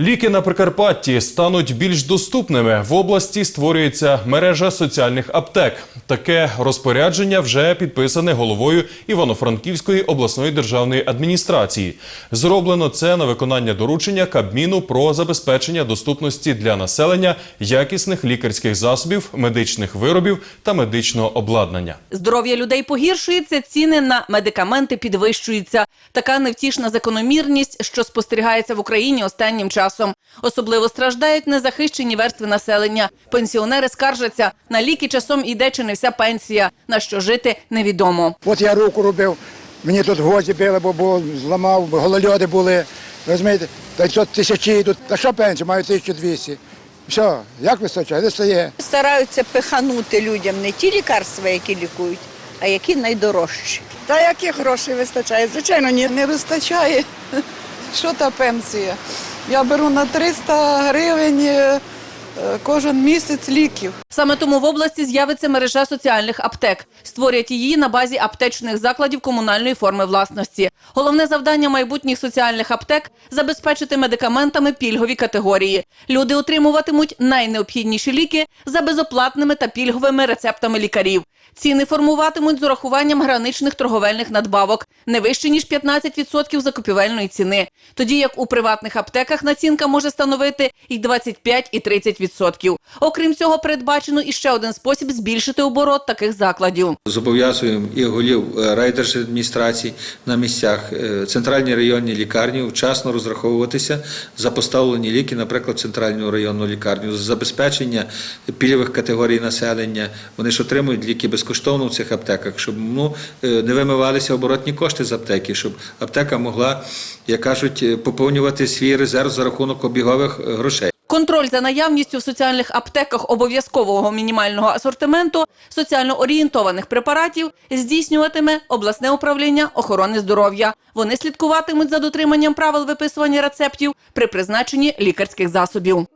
Ліки на Прикарпатті стануть більш доступними. В області створюється мережа соціальних аптек. Таке розпорядження вже підписане головою Івано-Франківської обласної державної адміністрації. Зроблено це на виконання доручення Кабміну про забезпечення доступності для населення якісних лікарських засобів, медичних виробів та медичного обладнання. Здоров'я людей погіршується, ціни на медикаменти підвищуються. Така невтішна закономірність, що спостерігається в Україні останнім часом. Особливо страждають незахищені верстви населення. Пенсіонери скаржаться на ліки часом іде чи не вся пенсія. На що жити невідомо. От я руку робив, мені тут гвозді били, бо було, зламав, голольоди були. Розумієте, та й тут тисячі йдуть. Та що пенсію, маю 1200. Все, як вистачає, не стає. Стараються пиханути людям не ті лікарства, які лікують, а які найдорожчі. Та яких грошей вистачає? Звичайно, ні, не вистачає. Що та пенсія? Я беру на 300 гривень е, е, кожен місяць ліків. Саме тому в області з'явиться мережа соціальних аптек. Створять її на базі аптечних закладів комунальної форми власності. Головне завдання майбутніх соціальних аптек забезпечити медикаментами пільгові категорії. Люди отримуватимуть найнеобхідніші ліки за безоплатними та пільговими рецептами лікарів. Ціни формуватимуть з урахуванням граничних торговельних надбавок не вище ніж 15% закупівельної ціни. Тоді як у приватних аптеках націнка може становити і 25, і 30%. Окрім цього, передбачено і ще один спосіб збільшити оборот таких закладів. Зобов'язуємо і голів е, райдержадміністрацій на місцях, е, центральні районні лікарні вчасно розраховуватися за поставлені ліки, наприклад, центральну районну лікарню, забезпечення пільгових категорій населення. Вони ж отримують ліки безкоштовно в цих аптеках, щоб ну, е, не вимивалися оборотні кошти з аптеки, щоб аптека могла, як кажуть, поповнювати свій резерв за рахунок обігових грошей. Контроль за наявністю в соціальних аптеках обов'язкового мінімального асортименту соціально орієнтованих препаратів здійснюватиме обласне управління охорони здоров'я. Вони слідкуватимуть за дотриманням правил виписування рецептів при призначенні лікарських засобів.